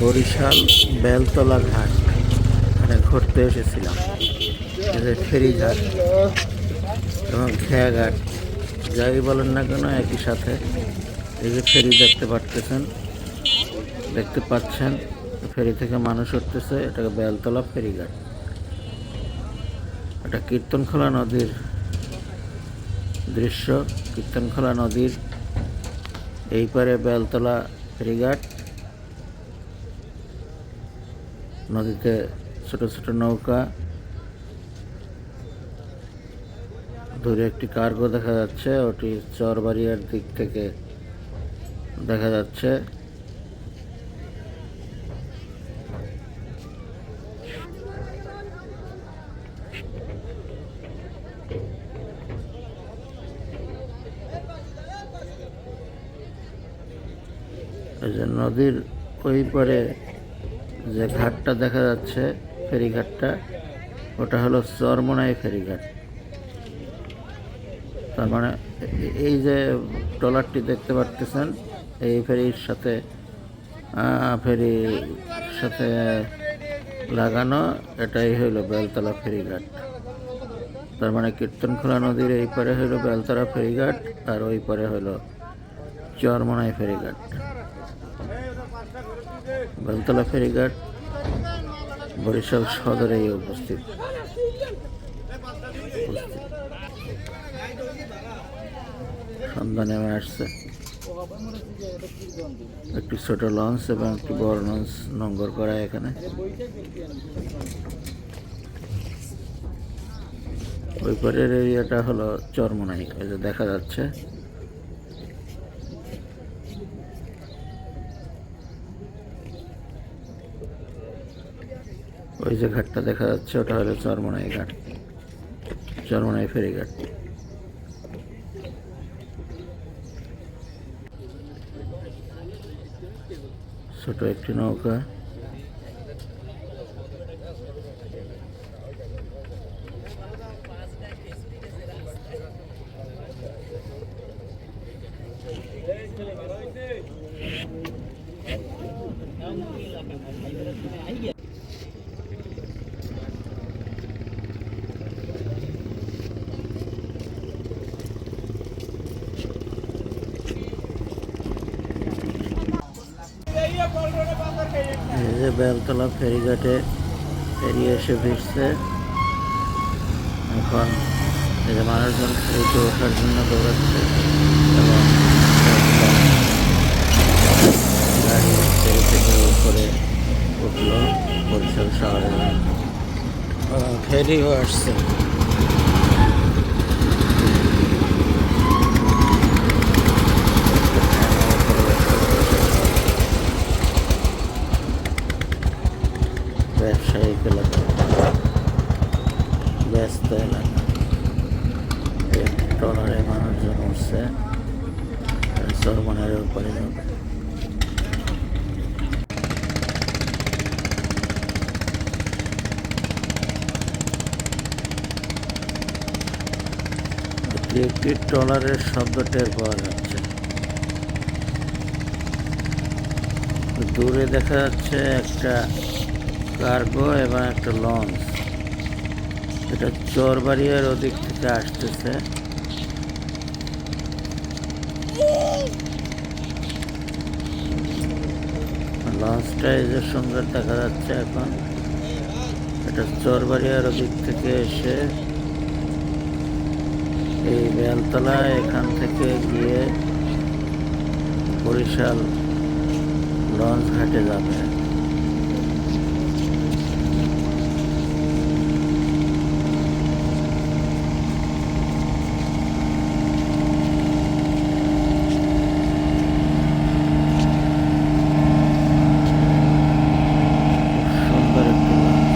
বরিশাল বেলতলা ঘাট এখানে ঘুরতে এসেছিলাম। ফেরিঘাট এবং খেয়াঘাট, যাই বলেন না কেন, একই সাথে এই যে ফেরি দেখতে পাচ্ছেন দেখতে পাচ্ছেন, ফেরি থেকে মানুষ উঠতেছে এটাকে বেলতলা ফেরিঘাট। এটা কীর্তনখোলা নদীর দৃশ্য, কীর্তনখোলা নদীর এই পারে বেলতলা ফেরিঘাট। নদীতে ছোট ছোট নৌকা দূরে একটি কার্গো দেখা যাচ্ছে, ওটি চরবাড়িয়ার দিক থেকে দেখা যাচ্ছে। নদীর ওই পারে যে ঘাটটা দেখা যাচ্ছে, ফেরিঘাটটা, ওটা হলো চরমনাই ফেরিঘাট। তার মানে এই যে ট্রলারটি দেখতে পাচ্ছেন এই ফেরির সাথে ফেরির সাথে লাগানো, এটাই হইল বেলতলা ফেরিঘাট। তার মানে কীর্তনখোলা নদীর এই পারে হইল বেলতলা ফেরিঘাট, আর ওই পারে হইল চরমনাই ফেরিঘাট। বেলতলা ফেরিঘাট, বরিশাল সদরে উপস্থিত। নেমে আসছে। একটি ছোট লঞ্চ এবং একটি বড় লঞ্চ নোঙ্গর করা এখানে। ওই পরের এরিয়াটা হলো চরমনাই ওই যে দেখা যাচ্ছে। ওই যে ঘাটটা দেখা যাচ্ছে ওটা হলো চরমনাই ঘাট। চরমনাই ফেরিঘাট ছোট একটি নৌকা। এই যে বেলতলা ফেরিঘাটে ফেরি এসে ভিড়ছে এখন এই যে মানুষজন ফেরিতে ওঠার জন্য দৌড়াচ্ছে এবং গাড়ি ফেরি থেকে উপরে উঠল বরিশাল শহরে। ফেরিও আসছে। ব্যবসায়িক এলাকা ব্যস্ত এলাকা ট্রলারে মানুষজন উঠছে সরমনের উপরে একটি ট্রলারের শব্দ টের পাওয়া যাচ্ছে। দূরে দেখা যাচ্ছে একটা কার্গো এবং একটা লঞ্চ। এটা চরবাড়িয়ার ওদিক থেকে আসতেছে। লঞ্চটা এই যে সুন্দর দেখা যাচ্ছে এখন। এটা চরবাড়িয়ার ওদিক থেকে এসে এই বেলতলা এখান থেকে গিয়ে বরিশাল লঞ্চ ঘাটে যাবে সুন্দর একটি লঞ্চ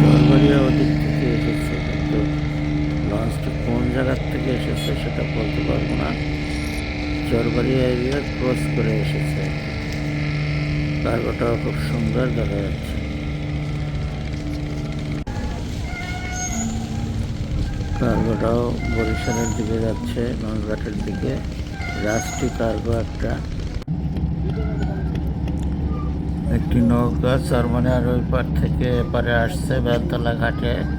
চরবাড়িয়া ওদিক থেকে এসেছে কিন্তু লঞ্চটা কোন জায়গার থেকে এসেছে সেটা বলতে পারব না চরবাড়িয়া এরিয়া ক্রস করে এসেছে। কার্গোটাও খুব সুন্দর দেখা যাচ্ছে। কার্গোটাও বরিশালের দিকে যাচ্ছে, নলঘাটের দিকে। রাষ্ট্রীয় কার্গো একটা। একটি নৌকা চার মানে আর ওই পার থেকে এপারে আসছে বেলতলা ঘাটে।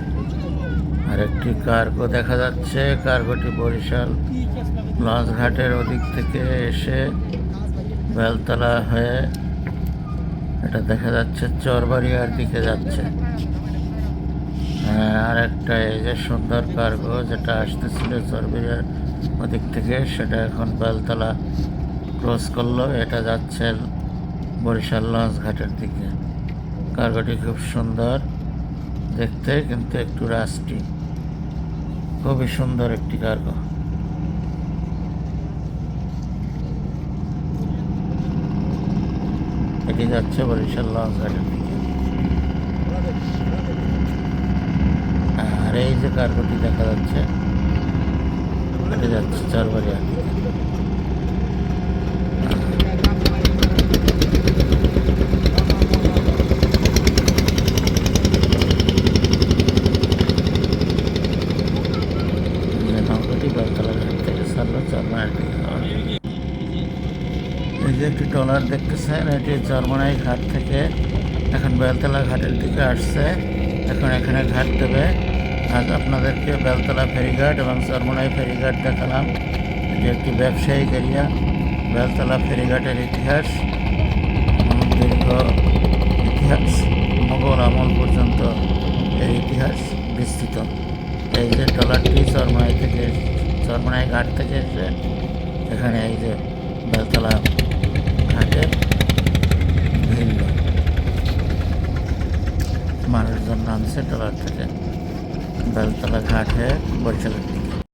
আর একটি কার্গো দেখা যাচ্ছে। কার্গোটি বরিশাল লঞ্চ ঘাটের ওদিক থেকে এসে বেলতলা হয়ে এটা দেখা যাচ্ছে চরবাড়িয়ার দিকে যাচ্ছে। হ্যাঁ, আর একটা এই যে সুন্দর কার্গো যেটা আসতেছিল চরবাড়িয়ার ওদিক থেকে সেটা এখন বেলতলা ক্রস করল। এটা যাচ্ছে বরিশাল লঞ্চ ঘাটের দিকে। কার্গোটি খুব সুন্দর দেখতে কিন্তু একটু রাস্টি। খুবই সুন্দর একটি কার্গো এটি যাচ্ছে বরিশাল আর এই যে কার্গোটি দেখা যাচ্ছে, এটি যাচ্ছে চারবাড়িয়ার দিকে যে নৌকাটি বেলতলা ঘাট থেকে ছাড়লো চারমানের দিকে যাওয়ার জন্য। এই যে একটি ট্রলার দেখতেছেন এটি চরমনাই ঘাট থেকে এখন বেলতলা ঘাটের দিকে আসছে। এখন এখানে ঘাট দেবে। আজ আপনাদেরকে বেলতলা ফেরিঘাট এবং চরমনাই ফেরিঘাট দেখালাম। এটি একটি ব্যবসায়িক এরিয়া, বেলতলা ফেরিঘাটের ইতিহাস দীর্ঘ ইতিহাস, মোগল আমল পর্যন্ত এর ইতিহাস বিস্তৃত। এই যে ট্রলারটি চরমনাই থেকে, চরমনাই ঘাট থেকে এসে এখানে এই যে বেলতলা ঘাটে ভিড়ল মানুষজন নামছে ট্রলার থেকে বেলতলা ঘাটে বরিশালের দিকে